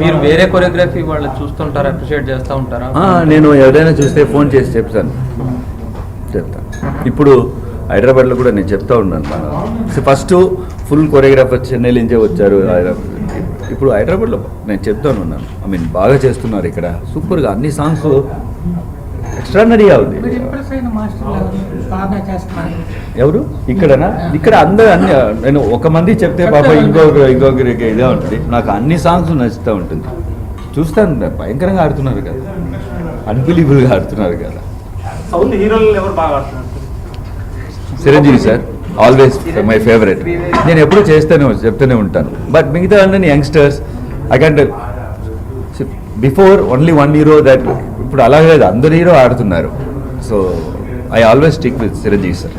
మీరు వేరే కొరియోగ్రఫీ వాళ్ళు చూస్తుంటారా అప్రిషియేట్ చేస్తూ ఉంటారా? నేను ఎవరైనా చూస్తే ఫోన్ చేసి చెప్తాను. చెప్తాను ఇప్పుడు హైదరాబాద్లో కూడా నేను చెప్తా ఉన్నాను. మన ఫస్ట్ ఫుల్ కొరియోగ్రాఫర్ చెన్నై నుంచే వచ్చారు. ఇప్పుడు హైదరాబాద్లో నేను చెప్తాను ఉన్నాను. ఐ మీన్ బాగా చేస్తున్నారు ఇక్కడ. సూపర్గా అన్ని సాంగ్స్ ఎక్స్ట్రానరీగా ఉంది. ఎవరు? బాగా చేస్తున్నారు. ఎవరు? ఇక్కడనా? ఇక్కడ అందరు అన్ని నేను ఒక మంది చెప్తే పాప ఇంకొక ఇంకొకరికి ఇదే ఉంటుంది. నాకు అన్ని సాంగ్స్ నచ్చుతూ ఉంటుంది. చూస్తాను భయంకరంగా ఆడుతున్నారు కదా. అన్బిలీబుల్గా ఆడుతున్నారు కదా. సౌత్ హీరోలు ఎవరు బాగా ఆడుతున్నారు? Chiranjeevi sir always my favourite నేను ఎప్పుడూ చేస్తూనే చెప్తూనే ఉంటాను. బట్ మిగతా అన్ని youngsters I can't before only one hero that ఇప్పుడు అలాగే లేదు అందరు హీరో ఆడుతున్నారు. So I always stick with Chiranjeevi sir